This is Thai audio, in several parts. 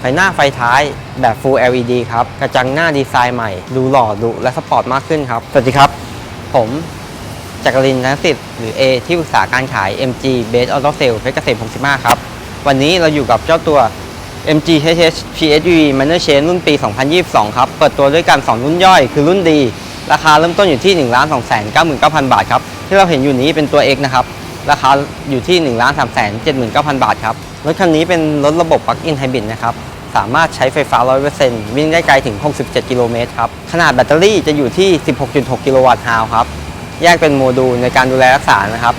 ไฟหน้าไฟท้ายแบบ Full LED ครับ กระจังหน้าดีไซน์ใหม่ ดูหล่อดุและสปอร์ตมากขึ้นครับ สวัสดีครับ ผมจักรินทร์นสิทธิ์หรือ A ที่ปรึกษาการขาย MG Base Auto Sale เพชรเกษม65 ครับ วันนี้เราอยู่กับเจ้าตัว MG HS PHEV Minor Change รุ่นปี 2022 ครับ เปิดตัวด้วยกัน 2 รุ่นย่อยคือรุ่นดี ราคาเริ่มต้นอยู่ที่ 1 2 9 9 9 0 0 บาทครับ ที่เราเห็นอยู่นี้เป็นตัว X นะครับ ราคาอยู่ที่ 1 3 7 9 0 0 0 บาทครับ รถคันนี้เป็นรถระบบ Plug-in Hybrid นะครับ สามารถใช้ไฟฟ้า 100%วิ่งได้ไกลถึง 67 กิโลเมตรครับ ขนาดแบตเตอรี่จะอยู่ที่ 16.6 กิโลวัตต์ฮาวครับ แยกเป็นโมดูลในการดูแลรักษานะครับ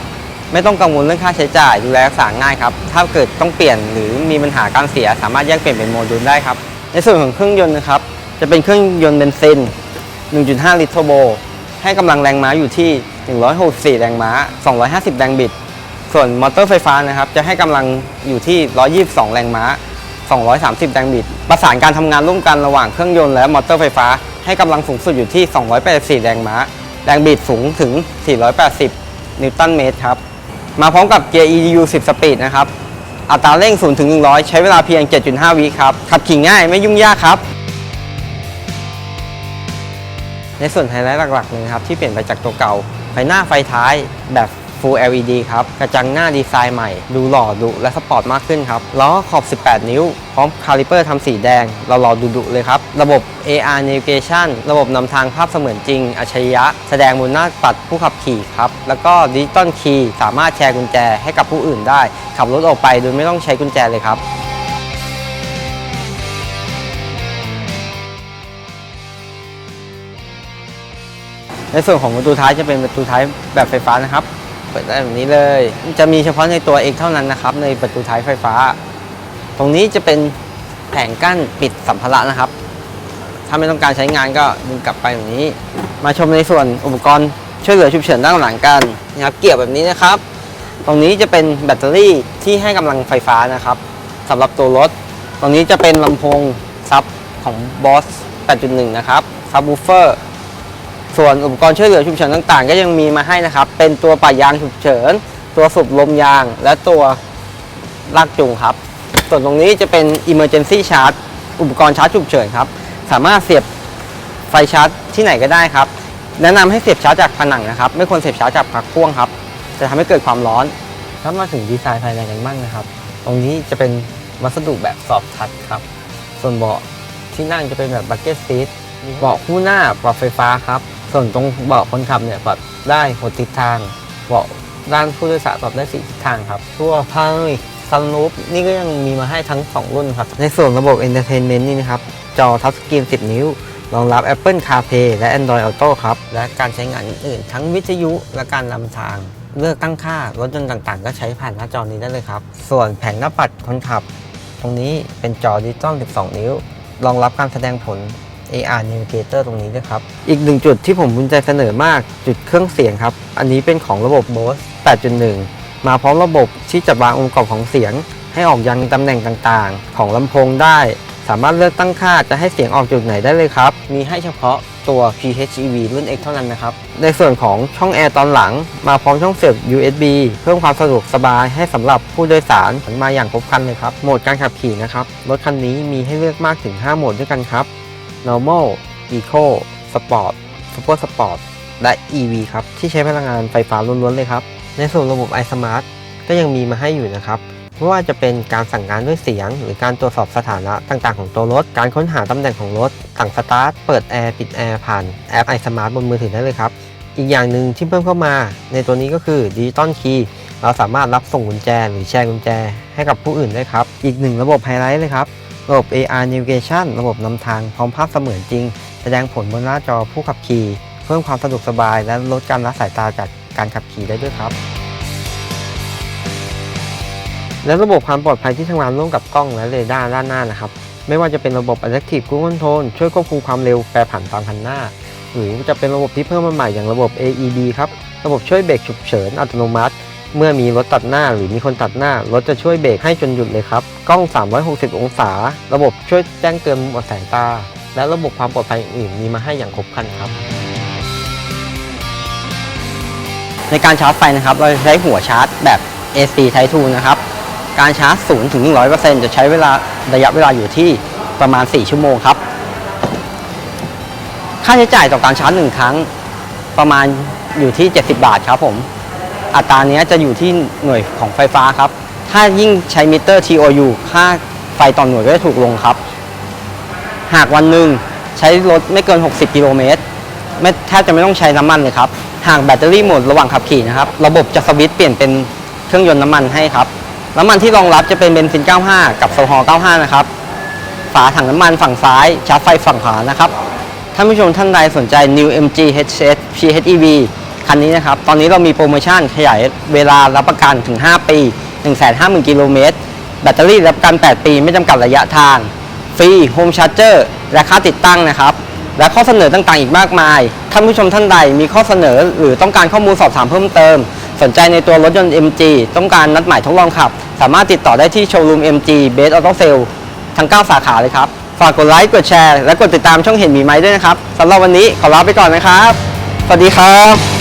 ไม่ต้องกังวลเรื่องค่าใช้จ่ายดูแลรักษาง่ายครับ ถ้าเกิดต้องเปลี่ยนหรือมีปัญหาการเสีย สามารถแยกเปลี่ยนเป็นโมดูลได้ครับ ในส่วนของเครื่องยนต์นะครับ จะเป็นเครื่องยนต์เบนซิน 1.5 ลิตรเทอร์โบ ให้กำลังแรงม้าอยู่ที่ 164 แรงม้า 250 แรงบิด ส่วนมอเตอร์ไฟฟ้านะครับ จะให้กำลังอยู่ที่ 122 แรงม้า 230 แรงบิด ประสานการทำงานร่วมกันระหว่างเครื่องยนต์และมอเตอร์ไฟฟ้า ให้กำลังสูงสุดอยู่ที่ 284 แรงม้า แรงบิดสูงถึง 480 นิวตันเมตรครับ มาพร้อมกับเกียร์ EDU 10 สปีดนะครับ อัตราเร่ง0ถึง100 ใช้เวลาเพียง 7.5 วิครับ ขับขี่ง่ายไม่ยุ่งยากครับ ในส่วนไฮไลท์หลักๆเลยครับที่เปลี่ยนไปจากตัวเก่า ไฟหน้าไฟท้ายแบบ Full LED ครับ กระจังหน้าดีไซน์ใหม่ ดูหล่อดุและสปอร์ตมากขึ้นครับ ล้อขอบ 18 นิ้ว พร้อมคาลิเปอร์ทำสีแดงเราหล่อดุดุๆเลยครับ ระบบ AR Navigation ระบบนำทางภาพเสมือนจริง อัจฉริยะ แสดงบนหน้าปัดผู้ขับขี่ครับ แล้วก็ดิจิตอลคีย์สามารถแชร์กุญแจให้กับผู้อื่นได้ ขับรถออกไปโดยไม่ต้องใช้กุญแจเลยครับในส่วนของประตูท้ายจะเป็นประตูท้ายแบบไฟฟ้านะครับ เปิดได้แบบนี้เลย จะมีเฉพาะในตัว X เท่านั้นนะครับ ในประตูท้ายไฟฟ้า ตรงนี้จะเป็นแผงกั้นปิดสัมภาระนะครับ ถ้าไม่ต้องการใช้งานก็ดึงกลับไปแบบนี้ มาชมในส่วนอุปกรณ์ช่วยเหลือฉุกเฉินด้านหลังกันนะครับ เกี่ยวแบบนี้นะครับ ตรงนี้จะเป็นแบตเตอรี่ที่ให้กำลังไฟฟ้านะครับสำหรับตัวรถ ตรงนี้จะเป็นลำโพงซับของ Boss 8.1 นะครับซับวูเฟอร์ ส่วนอุปกรณ์ช่วยเหลือฉุกเฉินต่างๆ ก็ยังมีมาให้นะครับ เป็นตัวป่ายางฉุกเฉิน ตัวสูบลมยาง และตัวลากจูงครับ ส่วนตรงนี้จะเป็น emergency charge อุปกรณ์ชาร์จฉุกเฉินครับ สามารถเสียบไฟชาร์จที่ไหนก็ได้ครับ แนะนำให้เสียบชาร์จจากผนังนะครับ ไม่ควรเสียบชาร์จจากปลั๊กพ่วงครับ จะทำให้เกิดความร้อนถ้ามาถึงดีไซน์ภายในกันบ้างนะครับ ตรงนี้จะเป็นวัสดุแบบซอฟทัชครับ ส่วนเบาะที่นั่งจะเป็นแบบบักเก็ตซีทเบาะคู่หน้าปรับไฟฟ้าครับ ส่วนตรงเบาะคนขับเนี่ยปรับได้หกทิศทางเบาะด้านผู้โดยสารปรับได้สี่ทิศทางครับตัวพังซันรูฟนี่ก็ยังมีมาให้ทั้ง 2 รุ่นครับ ในส่วนระบบ Entertainment นี่นะครับ จอทัชสกรีน 10 นิ้ว รองรับ Apple CarPlay และ Android Auto ครับ และการใช้งานอื่นๆทั้งวิทยุและการนำทาง เลือกตั้งค่ารถยนต์ต่างๆ ก็ใช้ผ่านหน้าจอนี้ได้เลยครับ ส่วนแผงหน้าปัดคนขับ ตรงนี้เป็นจอดิจิตอล 12 นิ้ว รองรับการแสดงผล AR Navigator ตรงนี้ด้วยครับ อีกหนึ่งจุดที่ผมภูมิใจเสนอมากจุดเครื่องเสียงครับ อันนี้เป็นของระบบ Bose 8.1 มาพร้อมระบบที่จัดวางองค์ประกอบของเสียง ให้ออกยังตำแหน่งต่างๆ ของลำโพงได้ สามารถเลือกตั้งค่าจะให้เสียงออกจุดไหนได้เลยครับ มีให้เฉพาะตัว PHEV รุ่น X เท่านั้นนะครับ ในส่วนของช่องแอร์ตอนหลัง มาพร้อมช่องเสียบ USB เพิ่มความสะดวกสบายให้สำหรับผู้โดยสารมาอย่างครบครันเลยครับ โหมดการขับขี่นะครับ รถคันนี้มีให้เลือกมากถึง 5 โหมดด้วยกันครับ normal eco sport super sport และ EV ครับ ที่ใช้พลังงานไฟฟ้าล้วนๆเลยครับ ในส่วนระบบ iSmart ก็ยังมีมาให้อยู่นะครับไม่ว่าจะเป็นการสั่งงานด้วยเสียง หรือการตรวจสอบสถานะต่างๆของตัวรถ การค้นหาตำแหน่งของรถ สั่งสตาร์ท เปิดแอร์ปิดแอร์ผ่านแอป iSmart บนมือถือได้เลยครับ อีกอย่างหนึ่งที่เพิ่มเข้ามาในตัวนี้ก็คือดิจิตอลคีย์เราสามารถรับส่งกุญแจ หรือแชร์กุญแจ ให้กับผู้อื่นได้ครับ อีกหนึ่งระบบไฮไลท์เลยครับ ระบบ AR Navigation ระบบนำทางพร้อมภาพเสมือนจริง แสดงผลบนหน้าจอผู้ขับขี่ เพิ่มความสะดวกสบายและลดการละสายตาจากการขับขี่ได้ด้วยครับ และระบบความปลอดภัยที่ทำงานร่วมกับกล้องและเรดาร์ด้านหน้านะครับ ไม่ว่าจะเป็นระบบ Adaptive Cruise Control ช่วยควบคุมความเร็วแปรผันตามคันหน้า หรือจะเป็นระบบที่เพิ่มมาใหม่อย่างระบบ AED ครับ ระบบช่วยเบรกฉุกเฉินอัตโนมัติ เมื่อมีรถตัดหน้าหรือมีคนตัดหน้ารถจะช่วยเบรกให้จนหยุดเลยครับ กล้อง 360 องศา ระบบช่วยแจ้งเตือนมุมอับสายตา และระบบความปลอดภัยอื่นๆมีมาให้อย่างครบครันครับ ในการชาร์จไฟนะครับ เราจะใช้หัวชาร์จแบบ AC Type 2นะครับ การชาร์จ 0 ถึง 100%จะใช้เวลาระยะเวลาอยู่ที่ประมาณ 4 ชั่วโมงครับ ค่าใช้จ่ายต่อการชาร์จหนึ่งครั้งประมาณอยู่ที่ 70 บาทครับผม อัตราเนี้ยจะอยู่ที่หน่วยของไฟฟ้าครับ ถ้ายิ่งใช้มิเตอร์ TOU ค่าไฟต่อหน่วยก็จะถูกลงครับ หากวันหนึ่งใช้รถไม่เกิน 60 กิโลเมตรไม่แทบจะไม่ต้องใช้น้ำมันเลยครับ หากแบตเตอรี่หมดระหว่างขับขี่นะครับ ระบบจะสวิตช์เปลี่ยนเป็นเครื่องยนต์น้ำมันให้ครับ น้ำมันที่รองรับจะเป็นเบนซิน 95 กับโซฮอล์95 นะครับ ฝาถังน้ำมันฝั่งซ้ายชาร์จไฟฝั่งขวานะครับ ท่านผู้ชมท่านใดสนใจ New MG HS PHEV คันนี้นะครับ ตอนนี้เรามีโปรโมชั่นขยายเวลารับประกันถึง 5 ปี 150,000กิโลเมตร แบตเตอรี่รับประกัน 8 ปีไม่จำกัดระยะทาง ฟรีโฮมชาร์เจอร์และค่าติดตั้งนะครับ และข้อเสนอต่างๆอีกมากมาย ท่านผู้ชมท่านใดมีข้อเสนอหรือต้องการข้อมูลสอบถามเพิ่มเติม สนใจในตัวรถยนต์ MG ต้องการนัดหมายทดลองขับ สามารถติดต่อได้ที่โชว์รูม MG Base Auto Sale ทั้ง 9 สาขาเลยครับ ฝากกดไลค์ กดแชร์ และกดติดตามช่องเห็นมีไหมด้วยนะครับสำหรับวันนี้ขอลาไปก่อนนะครับ สวัสดีครับ